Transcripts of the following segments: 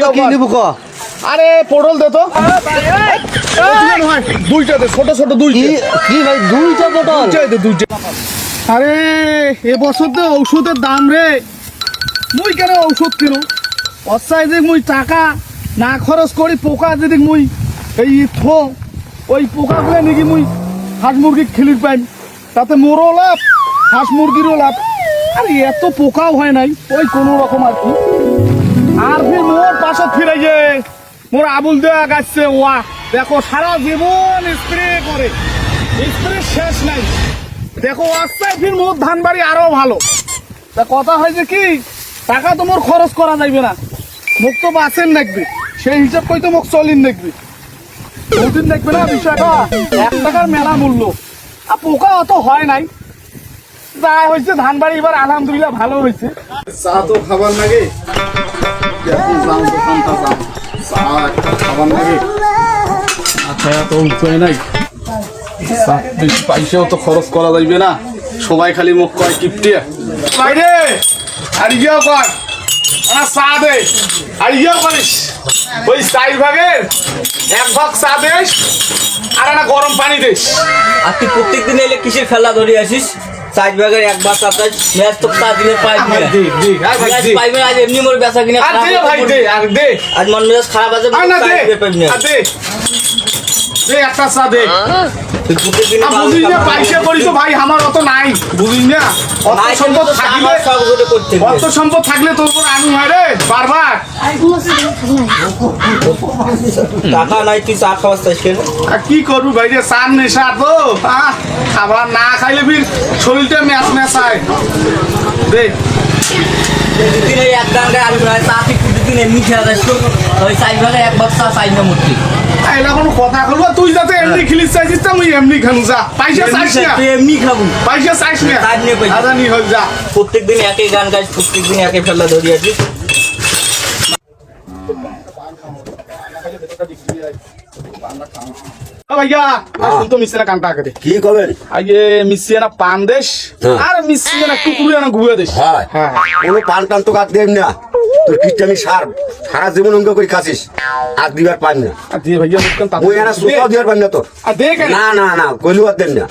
কত কি নিবো ক আরে পটল দে তো। দুইটা দে ছোট ছোট কি দুইটা। কি ভাই দুইটা পটল? দুইটা দে দুইটা। আরে এবছর তো ঔষধের দাম রে। মুই কেন ঔষধ কিনো? অসাই যে মুই টাকা না খরচ করি পোকা যদি মুই এই থো ওই পোকা পোকাগুলো নাকি মুই হাঁস মুরগি খেলির পাই তাতে মোরও লাভ হাঁস মুরগিরও লাভ। আর এত পোকাও হয় নাই ওই কোনো রকম আর কি। পাশত ফিরে যে, মোর ওয়া। দেখো, সারা জীবন স্প্রে করে। স্প্রে শেষ নাই। দেখো মোর ধান বাড়ি আরও ভালো। তা কথা হয়েছে কি, টাকা খরচ করা যাইবে না। মুখ তো বাঁচেন সেই হিসাব চলিন দেখবি। না বিষয়টা? এক টাকার মেলা আর পোকা অত হয় নাই। যা হয়েছে, ধান বাড়ি এবার আলহামদুলিল্লাহ ভালো হয়েছে। চা তো খাবার লাগে। নাই। চা- বেশি পয়সাও তো খরচ করা যাইবে না। সবাই খালি মুখ কয় কিপটে। আর কর আর ইয়েও করিস। ওই ভাগের এক ভাগ দেস, আর একটা গরম পানি দেস। আর তুই প্রত্যেক দিন এলে কিসের খেলা ধরে আসিস? সাইড ব্যাগের একবার সাতাশ ম্যাচ তো তা দিলে আর দে দে ভাই পাইবে আজ এমনি মোর বেচা কিনে আর দে ভাই দে আর দে। আজ মন মেজাজ খারাপ আছে আর না দে আর দে। দে একটা চা দে। তুই প্রত্যেক বুঝিস না পয়সা করি তো ভাই আমার অত নাই বুঝিস না? অত সম্পদ থাকলে সব করে করতে অত সম্পদ থাকলে তোর উপর আনু হয় রে বারবার। টাকা নাই তুই চা খাওয়ার চাইছ আর কি করব ভাই রে চার নেশা তো খাবার না খাইলে ফির শরীরটা ম্যাচ ম্যাচায়। দে। দুদিন এক গানটায় আসবে না চা তুই প্রতিদিন এমনি খেলা যাস ওই সাইড ভাগে এক বক্স চা চাই না মূর্তি। এলা কোনো কথা বলব তুই যাতে এমনি খিলিস চাইছিস তা মুই এমনি খানু যা। পয়সা চাইস না? তুই এমনি খাব। পয়সা চাইস না? তার নিয়ে পয়সা। আদা নি হল যা। প্রত্যেক দিন একই গান গাইছ প্রত্যেক দিন একই ফেলা ধরি আছিস ভাইয়া শুন তো মিশ্রা কানটা আগে কি করবেন আগে মিশিয়ে না পান দেশ হ্যাঁ। আর মিশিয়ে না কুকুরে না ঘুরে দেশ। হ্যাঁ। হ্যাঁ। কোনো পান টান তো কাট দেন না। তোর খ্রিস্টানি সার। সারা জীবন অঙ্গ করে খাসিস। আর দিবার পান না। ওই এনা সুতাও দিবার পান না তো আর না না না কইলু আর দেন না।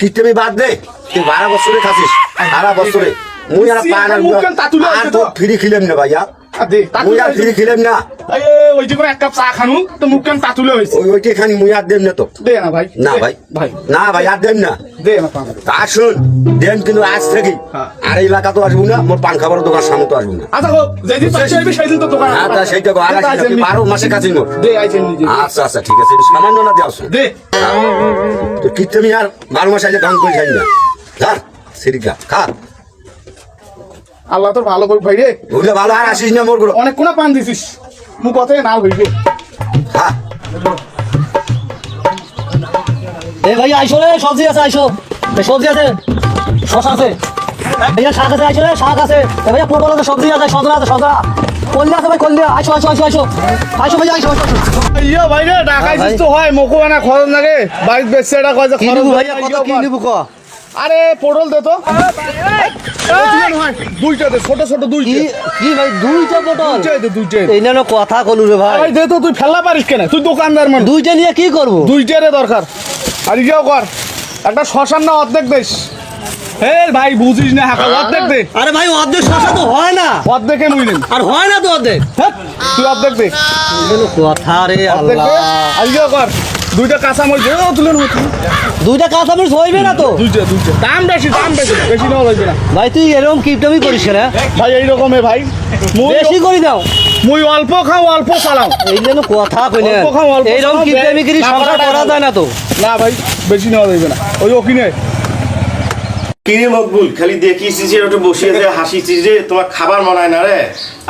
কিস্টামি বাদ দে। তুই বারো বছরে খাসিস। সারা বছরে। মুই আর পান আর মুখখান তাতুলে আর আছে তো তো। ফ্রি খিলেম না ভাইয়া। মুই আর ফ্রি খিলেম না। ওই যে এক কাপ চা খানু তো মুখখান তাতুলে হয়েছে? ওই ওইটি খানি মুই আর দেন না তো। দে না ভাই না ভাই। ভাই। না ভাই আর দেন না। দে না আসুন দেন কিন্তু আজ থেকে। হ্যাঁ। আর এই এলাকা তো আসব না মোর পান খাবার দোকান সামনে তো আসব না। আচ্ছা যেদিন সেদিন তো দোকান হ্যাঁ সেইটা আর বারো মাসে কাছে মোর। দে আইছেন নিজে আচ্ছা আচ্ছা ঠিক আছে সামান্য না দেওয়া দে। তো কিতে আমি আর বারো মাস আগে ঢং করে খাই না। ধর সিরিকা খা আল্লাহ তোর ভালো করুক ভাই রে। ভালো আর আসিস না মোর অনেক কোনা পান দিছিস। মু কথায় না হইবে এ ভাই আইসো রে সবজি আছে আইসো সবজি আছে। শশা আছে। ভাইয়া শাক আছে আইসো রে শাক আছে। এ ভাইয়া পটল আছে সবজি আছে সজনা আছে সজনা। কল্যা আছে ভাই কল্যা আইসো আইসো আইসো আইসো আইসো ভাইয়া আইসো আইসো ইয়া ভাই রে ঢাকাইছিস তো হয় মোকো না খরচ লাগে। বাইক বেচছে এটা কয় যে খরচ ভাইয়া কত। ক আরে পটল দে তো। ছোট ছোট দুইটা। কি ভাই দুইটা পটল দুইটা দে দুইটা এই না কথা কলু রে ভাই। দে তো তুই ফেলা পারিস কেন? তুই দোকানদার মানুষ। দুইটা নিয়ে কি করব? দুইটারে দরকার। আর ইয়েও কর। একটা শ্মশান না অর্ধেক দেশ হে ভাই বুঝিস না হাকা অর্ধেক দে। আরে ভাই অর্ধেক শশা তো হয় না। অর্ধেকে আর হয় না তো অর্ধেক। হ্যাঁ, তুই অর্ধেক দে। কথা রে আল্লাহ। আর ইয়েও কর। দুইটা কাঁচা মরিচ ও তুলে নেব তুই। দুইটা কাঁচামরিচ হইবে না তো? দুইটা দুইটা। দাম বেশি দাম বেশি বেশি নেওয়া লাগবে না। ভাই তুই এরকম কিপটামি করিস কেন ভাই এইরকমে ভাই। মুই বেশি করি দাও মুই অল্প খাও অল্প চালাও। এই জন্য কথা কইলে অল্প খাও, অল্প এইরকম খাও, কিপটামি করি না, সংসার না, করা না। যায় না তো। না ভাই বেশি নেওয়া যাবে না। ওই ওকিনে কিরে মকবুল খালি দেখিছিস যে ওটা বসিয়ে হাসিছিস যে তোমার খাবার মনে না রে?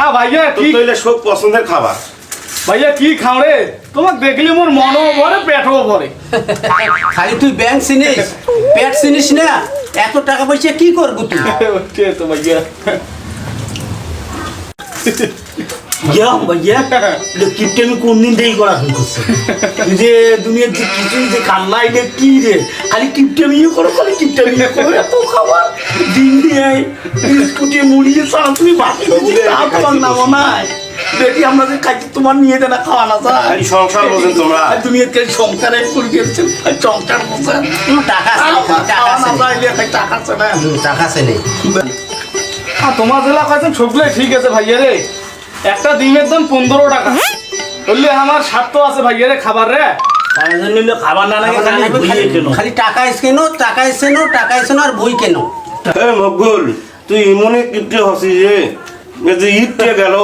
আ ভাইয়া তোর কি তো সব পছন্দের খাবার। ভাইয়া কি খাও রে? তোমার দেখলে মোর মনও ভরে পেটও ভরে। খালি তুই ব্যাংক চিনিস? পেট চিনিস না? এত টাকা পয়সা কি করব তুই? তো ভাইয়া। ইয়া এটা করা শুরু করছি? যে দুনিয়ার যে কিছু যে কান্না এটা কি রে? খালি কিপটে আমি করো খালি কিপটে করো এত খাবার। দিন দিয়ে বিস্কুটে মুড়িয়ে সারা তুমি বাকি সবুজে তা তোমার নাম নাই। বেটি আমরা যে খাইছি তোমার নিয়ে দেনা খাওয়া না স্যার। সংসার বোঝেন তোমরা। তুমি এর সংসারে করে দিয়েছেন সংসার বোঝেন। টাকা টাকা আছে টাকা আছে না। টাকা আছে নেই তোমার জেলা ঠিক আছে ভাইয়া রে। একটা ডিমের দাম পনেরো টাকা। বললে আমার স্বার্থ আছে ভাইয়া রে খাবার রে। খাবার না লাগে খালি ভুলিয়ে কেন খালি টাকা কেন টাকা এসেনো টাকা এসেনো আর বই কেন। এ মকবুল তুই এমনে কিপটে হসিস যে ঈদটা গেল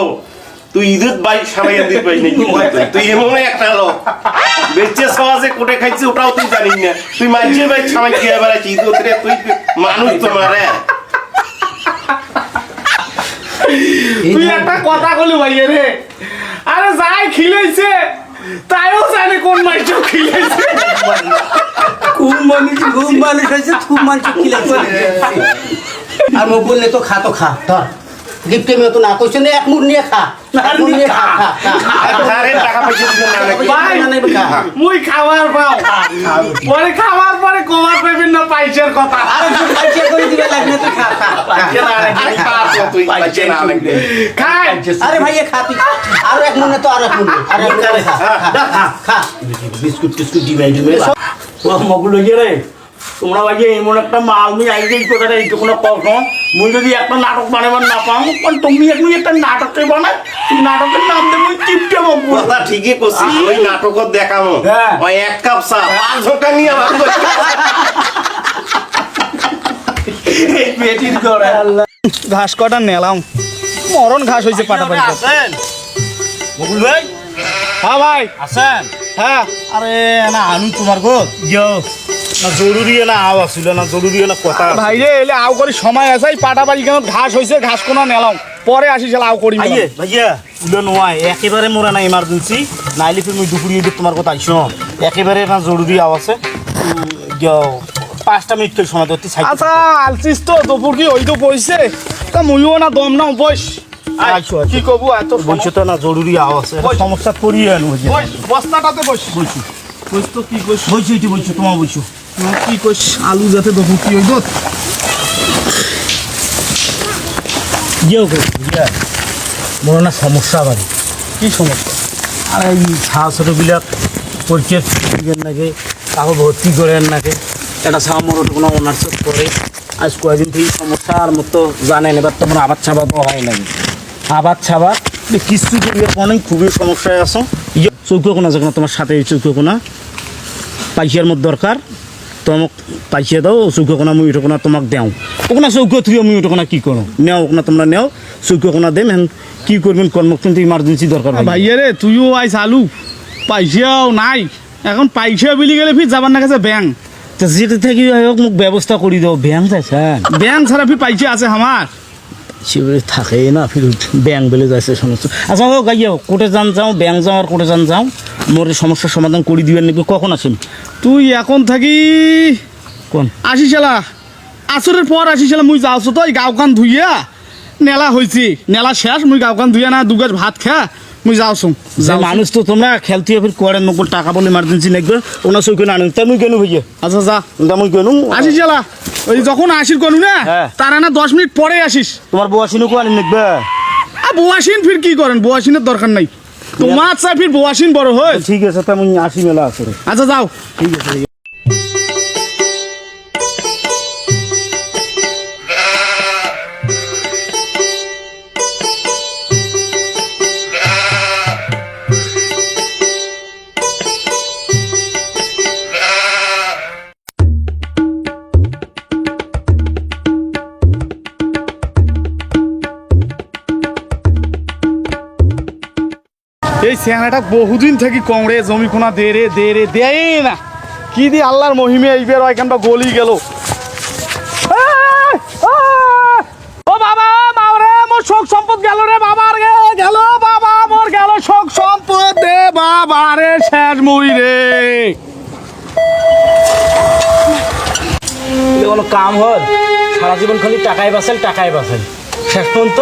তুই ঈদের বাইক সারাইয়া দিতে পারিস না কি করতে? তুই। এমন একটা লোক। বেচে সমাজে কোটে খাইছিস ওটাও তুই জানিস না। তুই মানুষের বাইক সামাই দিয়ে বেড়াচ্ছিস ঈদ উতরে তুই মানুষ তো মারে তুই একটা কথা বলি ভাইয়া রে। আরে যাই খিলেছে তাইও জানে কোন মাইটো খিলেছে খুব মানুষ খুব মানুষ হয়েছে খুব মানুষ খিলাইছে? আর বললে তো খা তো খা ধর। গিফটে মেয়ে তো না কইছে না এক মুঠ নিয়ে খা। নিয়ে তো বিস্কুট টিস্কুট রে, তোমরা ভাই এমন একটা মাল মুই আই গেই কথাটা এইটুকু না কম মুই যদি একটা নাটক বানাবার না পাও কারণ তুমি এখন একটা নাটকে বানাই নাটকের নাম দে মুই চিপটে ঠিকই করছিস। ওই নাটকত দেখামো হ্যাঁ। ওই এক কাপ চা পাঁচ ঘণ্টা নিয়ে আমার পেটির করে ঘাস কটা নেলাম। মরণ ঘাস হয়েছে পাটা পাটি আছেন মগুল ভাই? হ্যাঁ ভাই। আছেন হ্যাঁ। আরে না আমি তোমার গো ইয়ো। না জরুরি না আওয়াজ ছিল না জরুরি না কথা ভাই রে এলে আও করি সময় আছে পাটা বাড়ি কেন ঘাস হয়েছে ঘাস কোনা নেলাম। পরে আসি চল আও করি ভাইয়ে ভাইয়া উলো নোয়াই একেবারে মোরা না ইমার্জেন্সি নাইলে তুমি দুপুরিয়ে দিয়ে তোমার কথা আইসো। একেবারে না জরুরি আওয়াজ আছে। পাঁচটা মিনিট করে সময় ধরতে চাই আচ্ছা আলছিস তো দুপুর কি ওই তো বইছে তা মুইও না দম বস। আইসো। কি কবু এত বলছো তো না জরুরি আছে। সমস্যা করিয়ে আনো বস্তাটাতে বস বস। তো কি তোমার কি কইস? আলু যাতে দুপুর কি হইতো ইয়েও ইয়া মনে না সমস্যা বাড়ি কি? সমস্যা? আর এই ছা ছোটোবিলাক পরিচয় দিবেন নাকি? কাকো ভর্তি করেন নাকি? এটা ছা মোর কোনো অনার্স করে। আজ কয়েকদিন থেকে সমস্যার মতো জানেন, এবার তোমার আবাদ ছাবাদও হয় নাকি আবাদ ছাবাদ কিছু অনেক খুবই সমস্যায় আছো। চৌকো কোনা যখন তোমার সাথে চৌকো কোনা পাইসার মধ্যে দরকার। তোমাক পাইসা দাও চৌকো কোনা মুই ওটা কোনা তোমাক দেও। ওখানে চৌকো থুয়ে মুই ওটা কোনা কি করো নেও ওখানে তোমরা নেও চৌকো কোনা দেম হেন কি করবেন কর্ম কিন্তু ইমার্জেন্সি দরকার ভাই ভাইয়া রে তুইও আইস আলু পয়সাও নাই। এখন পয়সা বিলি গেলে ফির যাবার না কাছে ব্যাংক তো যেতে থাকি হোক মোক ব্যবস্থা করে দাও ব্যায়াম যাইছেন ব্যাংক ছাড়া ফির পয়সা আছে আমার শিবিরে থাকে না ফির ব্যাংক বেলে যাইছে সমস্যা আচ্ছা হোক গাইয়া কোটে যান যাও ব্যাংক যাও আর কোটে যান যাও মোর এই সমস্যার সমাধান করে দিবেন নাকি? কখন আসেন তুই এখন থাকি কোন? আসি চালা আসরের পর আসি চালা মুই যাওছো তো এই গাঁওখান ধুইয়া নেলা হয়েছি নেলা শেষ মুই গাঁওখান ধুইয়া না দুগাছ ভাত খা মুই যাওছো যে মানুষ তো তোমরা খেলতে ফির করেন মোক টাকা বলে ইমার্জেন্সি নাকবে ওনার সই কেন আনেন? তা মুই কেন ভাইয়া আচ্ছা যা তা মুই কেন? আসিস ওই যখন আসির করু না হ্যাঁ। তারা না দশ মিনিট পরে আসিস। তোমার বউ আসিনও কো আনেন নাকবে আর বোয়াসিন ফির কি করেন? বোয়াসিনের দরকার নাই। তোমার চাই ফির বোয়াসিন বড় হয় ঠিক আছে তা মুই আসি মেলা আছে আচ্ছা যাও। ঠিক আছে। এই স্যাংরাটা বহুদিন থেকে কংড়ে জমি কোনা দে রে দে রে দেয় না। কি দি আল্লাহর মহিমে এইবার এখানটা গলি গেল? ও বাবা, মাওরে, মোর শোক সম্পদ গেল রে বাবার গে গেল বাবা, মোর গেল শোক সম্পদ দে বাবা রে, শেষ মুই রে। কোনো কাম হল? সারা জীবন খালি টাকায় বাঁচেন টাকায় বাঁচেন শেষ পর্যন্ত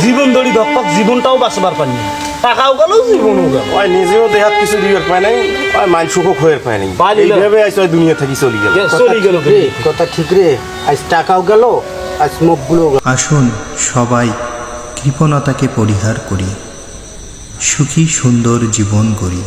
জীবন দড়ি দক্ষক জীবনটাও বাঁচবার পারি টাকাও গেল জীবনও গেল। ওই নিজেও দেহাত কিছু দিবার পায় নাই ওই মানসুখও খোয়ের পায় নাই। এইভাবে ওই দুনিয়া থাকি চলি গেল। চলি গেল কথা ঠিক রে আজ টাকাও গেল আজ মুখগুলো আসুন সবাই কৃপণতাকে পরিহার করি সুখী সুন্দর জীবন গড়ি